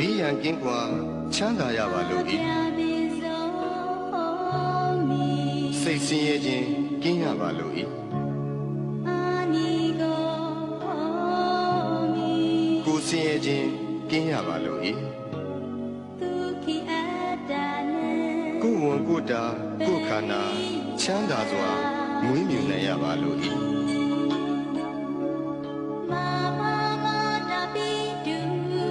ကျွန်ုပ်သည်ဘီးရန်ကင်းကွာချမ်းသာရပါလို့ဤစိတ်ဆင်းရဲခြင်းကင်းရပါလို့ဤကိုယ်ဆင်းရဲခြင်းကင်းရပါလို့ဤကိုယ်ဝန်ကိုယ်တာကိုယ်ခန္ဓာချမ်းသာစွာမွေးမြူနိုင်ရပါလို့ဤ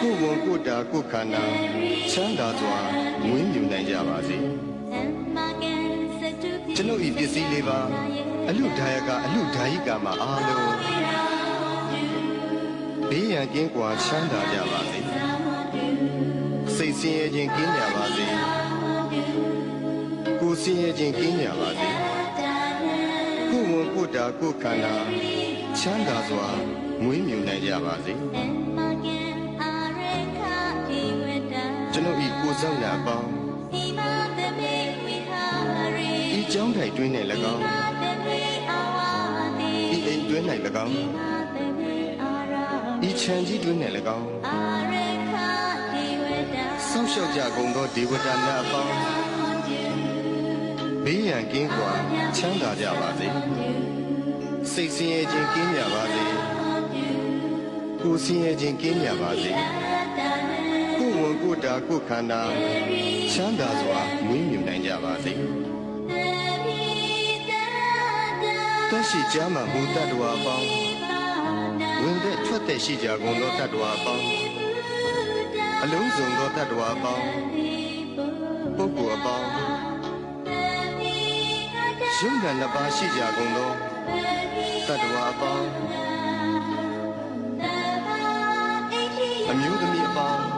ကိုယ်ဝန်ကိုယ်တာကိုယ်ခန္ဓာချမ်းသာစွာမွေးမြူနိုင်ကြပါစေကျွန်ုပ်ဤပစ္စည်းလေးပါအလူဒါယကအလူဒါယိကာမှာအားလုံးဘေးရန်ကင်းကွာချမ်းသာကြပါစေစိတ်ဆင်းရဲခြင်းကင်းကြပါစေကိုယ်ဆင်းရဲခြင်းကင်းကြပါစေကိုယ်ဝန်ကိုယ်တာကိုယ်ခန္ဓာချမ်းသာစွာမွေးမြူနိုင်ကြပါစေ ကျွန်ုပ်ဤကိုယ်ဆောင်ရာပေါင်းဤကြောင်းထိုင်တွင်း၌၎င်းဤအိမ်တွင်း၌၎င်းဤခြံကြီးတွင်း၌၎င်းဆောက်ရှောက်ကြကုန်သောဒေဝတာများအပေါင်းဘေးရန်ကင်းကွာချမ်းသာကြပါစေစိတ်ဆင်းရဲခြင်းကင်းကြပါစေကိုယ်ဆင်းရဲခြင်းကင်းကြပါစေ ကိုယ်ဝန်ကိုယ်တာကိုယ်ခန္ဓာချမ်းသာစွာမွေးမြူနိုင်ကြပါစေတက်ရှိကြမှာမူတ္တဝါအပေါင်းဝင်တဲ့ထွက်တဲ့ရှိကြကုန်သောတတ္တဝါအပေါင်းအလုံးစုံသောတတ္တဝါအပေါင်းပုဂ္ဂိုလ်အပေါင်းရုပ်နာနှစ်ပါးရှိကြကုန်သောတတ္တဝါအပေါင်းအမျိုးသမီးအပေါင်း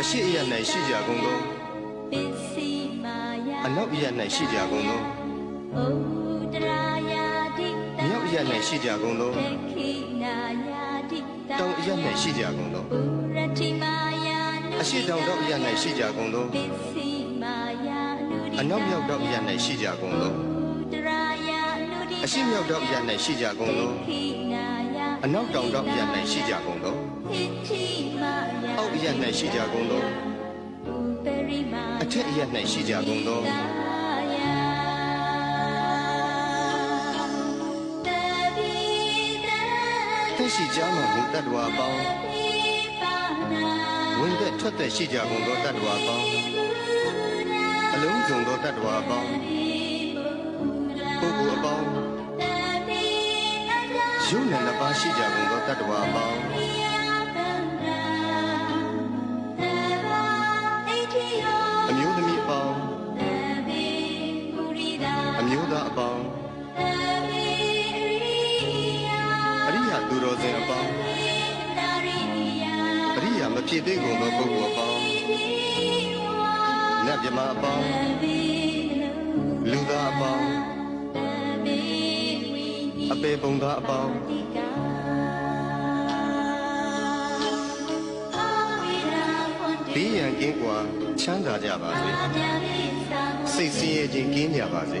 အရှိအယ၌ရှိကြကုန်သောအနောက်အယ၌ရှိကြကုန်သောမြောက်အယ၌ရှိကြကုန်သောတောင်အယ၌ရှိကြကုန်သောအရှိတောင်တော့အယ၌ရှိကြကုန်သောအနောက်မြောက်တော့အယ၌ရှိကြကုန်သောအရှိမြောက်တော့အယ၌ရှိကြကုန်သောအနောက်တောင်တောင်ရ၌ရှိကြကုန်သော အောက်ရ၌ရှိကြကုန်သောအထက်ရ၌ရှိကြကုန်သောသက်ရှိကြမှမူတတ္တဝါအပေါင်းဝင်သက်ထွက်သက်ရှိကြကုန်သောတတ္တဝါအပေါင်းအလုံးစုံသောတတ္တဝါအပေါင်းပုဂ္ဂိုလ်အပေါင်းယုံနဲ့နှစ်ပါးရှိကြကုန်သောတတ္တဝါအပေါင်း ပေါင်းအရိယာသူတော်စင်အပေါင်းအရိယာမဖြစ်သေးကုန်သောပုဂ္ဂိုလ်အပေါင်းနတ်မြမအပေါင်းလူသားအပေါင်းအပေပုံသားအပေါင်းဘေးရန်ကင်းကွာချမ်းသာကြပါစေစိတ်ဆင်းရဲခြင်းကင်းကြပါစေ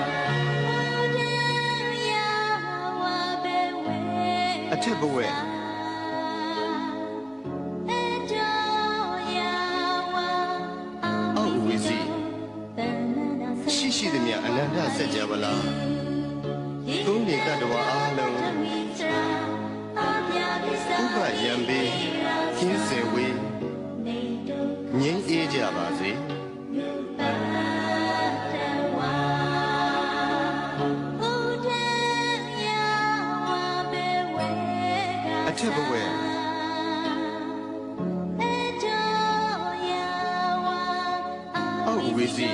အထက်ဘဝအောက်ဝီစီရှိရှိသမျှအနန္တစัจ java လာသုံးနေတတ္တဝါအားလုံးဥပယံပေခင်းစေဝေးငြိမ်းအေးကြပါစေ အထက်ဘဝအောက်ဝီစီ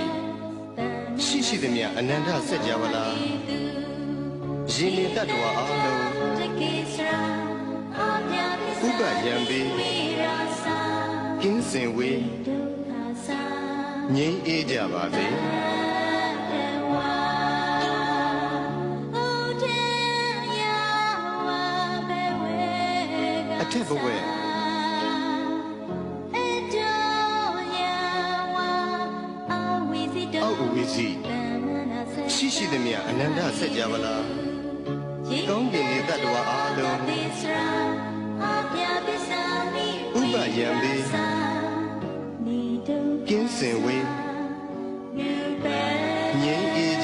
ရှိရှိသမျှအနန္တစัจ java လာရင်နေတတ္တဝါအားလုံးဥပယံပေကင်းစင်ဝေးငြိမ်းအေးကြပါစေ ဖြစ်ဖို့ပဲအောက်ဝီစီရှိရှိသည်မြအနန္တဆက်ကြပါလားကောင်းကင်ရဲ့တတ္တဝါအားလုံးဥပယံလေးကင်းစင်ဝေးငြိမ်းအေး